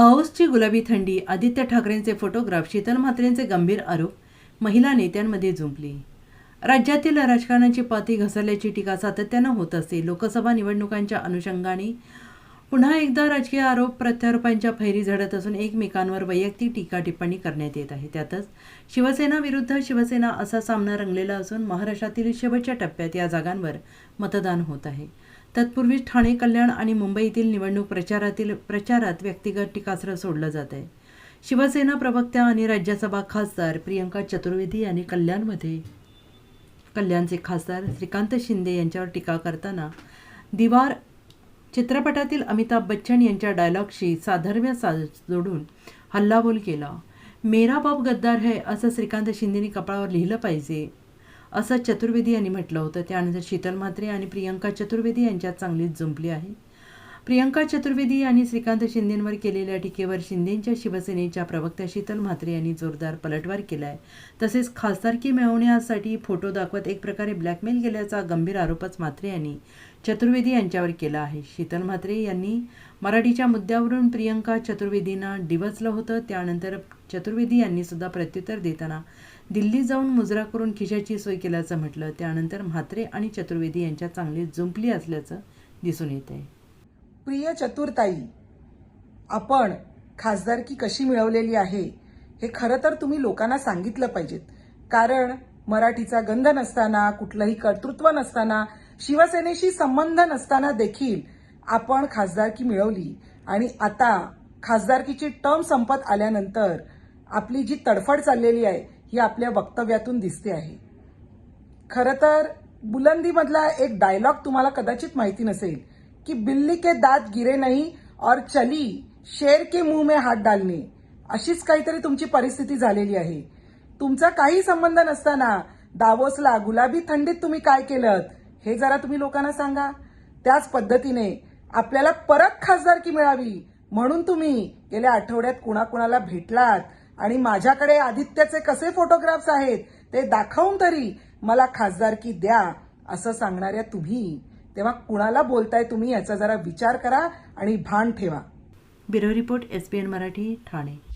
दाओसची गुलाबी थंडी आदित्य ठाकरेंचे फोटोग्राफ शीतल म्हात्रेंचे गंभीर आरोप महिला नेत्यांमध्ये जुंपली. राज्यातील राजकारणाची पाती घसरल्याची टीका सातत्यानं होत असते. लोकसभा निवडणुकांच्या अनुषंगाने पुन्हा एकदा राजकीय आरोप प्रत्यारोपांच्या फैरी झडत असून एकमेकांवर वैयक्तिक टीका टिप्पणी करण्यात येत आहे. त्यातच शिवसेना विरुद्ध शिवसेना असा सामना रंगलेला असून महाराष्ट्रातील शेवटच्या टप्प्यात या जागांवर मतदान होत आहे. तत्पूर्वी ठाणे कल्याण आणि मुंबईतील निवडणूक प्रचारातील प्रचारात व्यक्तिगत टीकास्त्र सोडलं जात आहे. शिवसेना प्रवक्त्या आणि राज्यसभा खासदार प्रियंका चतुर्वेदी यांनी कल्याणमध्ये कल्याणचे खासदार श्रीकांत शिंदे यांच्यावर टीका करताना दिवार चित्रपटातील अमिताभ बच्चन यांच्या डायलॉगशी साधर्म्य सा जोडून हल्लाबोल केला. मेरा बाप गद्दार है असं श्रीकांत शिंदेनी कपाळावर लिहिलं पाहिजे. असं चतुर्वेदी यांनी म्हटलं होतं. त्यानंतर शीतल म्हात्रे आणि प्रियंका चतुर्वेदी यांच्यात चांगलीच जुंपली आहे. प्रियंका चतुर्वेदी यांनी श्रीकांत शिंदेंवर केलेल्या टीकेवर शिंदेंच्या शिवसेनेच्या प्रवक्त्या शीतल म्हात्रे यांनी जोरदार पलटवार केला आहे तसेच खासदारकी मिळवण्यासाठी फोटो दाखवत एक प्रकारे ब्लॅकमेल केल्याचा गंभीर आरोपच म्हात्रे यांनी चतुर्वेदी यांच्यावर केला आहे. शीतल म्हात्रे यांनी मराठीच्या मुद्द्यावरून प्रियंका चतुर्वेदींना डिवचलं होतं. त्यानंतर चतुर्वेदी यांनी सुद्धा प्रत्युत्तर देताना दिल्ली जाऊन मुजरा करून खिशाची सोय केल्याचं म्हटलं. त्यानंतर म्हात्रे आणि चतुर्वेदी यांच्यात चांगली जुंपली असल्याचं दिसून येत आहे प्रिय चतुर्ताई आपण खासदारकी कशी मिळवलेली आहे हे खरं तर तुम्ही लोकांना सांगितलं पाहिजेत. कारण मराठीचा गंध नसताना कुठलंही कर्तृत्व नसताना शिवसेनेशी संबंध नसताना देखील आपण खासदारकी मिळवली. आणि आता खासदारकीची टर्म संपत आल्यानंतर आपली जी तडफड चाललेली आहे ही आपल्या वक्तव्यातून दिसते आहे. खरं तर बुलंदीमधला एक डायलॉग तुम्हाला कदाचित माहिती नसेल कि बिल्ली के दात गिरे नाही और चली शेर के मुंह में हात डालणे अशीच काहीतरी तुमची परिस्थिती झालेली आहे. तुमचा काही संबंध नसताना दावोसला गुलाबी थंडीत तुम्ही काय केलं हे जरा तुम्ही लोकांना सांगा. त्याच पद्धतीने आपल्याला परत खासदारकी मिळावी म्हणून तुम्ही गेल्या आठवड्यात कुणाकुणाला भेटलात आणि माझ्याकडे आदित्याचे कसे फोटोग्राफ्स आहेत ते दाखवून तरी मला खासदारकी द्या असं सांगणाऱ्या तुम्ही. तेव्हा कुणाला बोलताय तुम्ही याचा जरा विचार करा आणि भान ठेवा. Bureau report S Marathi Thane.